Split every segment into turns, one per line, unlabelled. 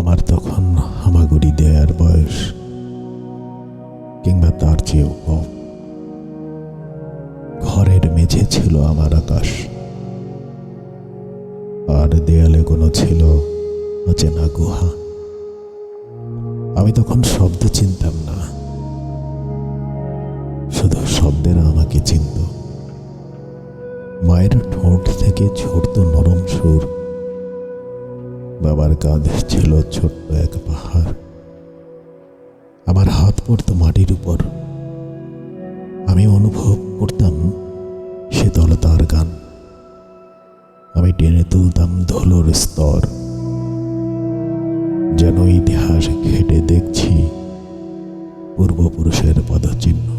আমার তখন হামাগুড়ি দেয়ার বয়স, কিংবা তার চেয়েও কম। ঘরের মেঝে ছিল আমার আকাশ। আর দেয়ালে কোনো ছিল অচেনা গুহা। আমি তখন শব্দ চিনতাম না। শুধু শব্দেরা আমাকে চিনত। মায়ের ঠোঁট থেকে ঝরত কাঁধে ছিল ছোট্ট এক পাহাড়। আমার হাত পড়তো মাটির উপর। আমি অনুভব করতাম শীতলতার গান। আমি টেনে তুলতাম ধুলোর স্তর। যেন ইতিহাস ঘেটে দেখছি পূর্বপুরুষের পদচিহ্ন।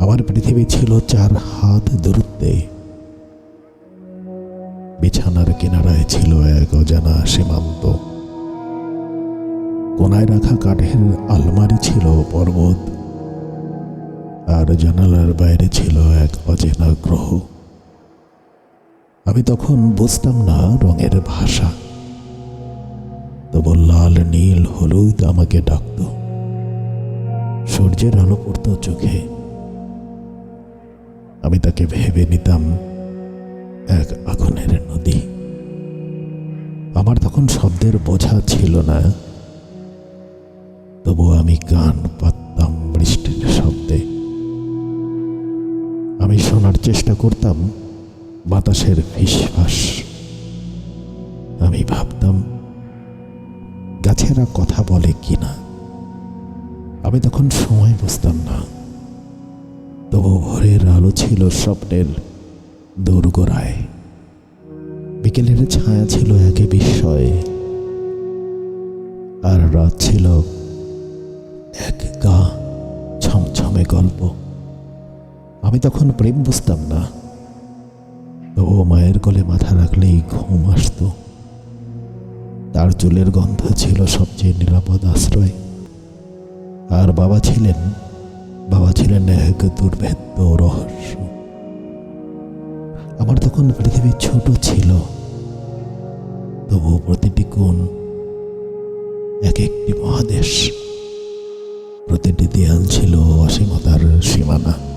আমার পৃথিবী ছিল চার হাত দূরত্বে। বিছানার কিনারায় ছিল এক অজানা সীমান্ত। কোনায় রাখা কাঠের আলমারি ছিল পর্বত, আর জানালার বাইরে ছিল এক অচেনা গ্রহ। আমি তখন বুঝতাম না রঙের ভাষা। তবু লাল, নীল, হলুদ আমাকে ডাকত। সূর্যের আলো পড়ত চোখে। আমি তাকে ভেবে নিতাম এক আগুনের নদী। আমার তখন শব্দের বোঝা ছিল না। তবু আমি গান পাততাম বৃষ্টির শব্দে। আমি শোনার চেষ্টা করতাম বাতাসের ফিসফাস। আমি ভাবতাম, গাছেরা কথা বলে কিনা। আমি তখন সময় বুঝতাম না। তবু ভোরের আলো ছিল স্বপ্নের দোরগোড়ায় বিকেলের ছায়া ছিল একে বিস্ময়ে। আর রাত ছিল এক গা ছমছমে গল্প। আমি তখন প্রেম বুঝতাম না। তবু মায়ের কোলে মাথা রাখলেই ঘুম আসত। তার চুলের গন্ধ ছিল সবচেয়ে নিরাপদ আশ্রয়। আর বাবা ছিলেন বাবা ছিলেন এক দুর্ভেদ্য রহস্য। আমার তখন পৃথিবী ছোট ছিল। তবু প্রতিটি কোণ এক একটি মহাদেশ। প্রতিটি দেয়াল ছিল অসীমতার সীমানা।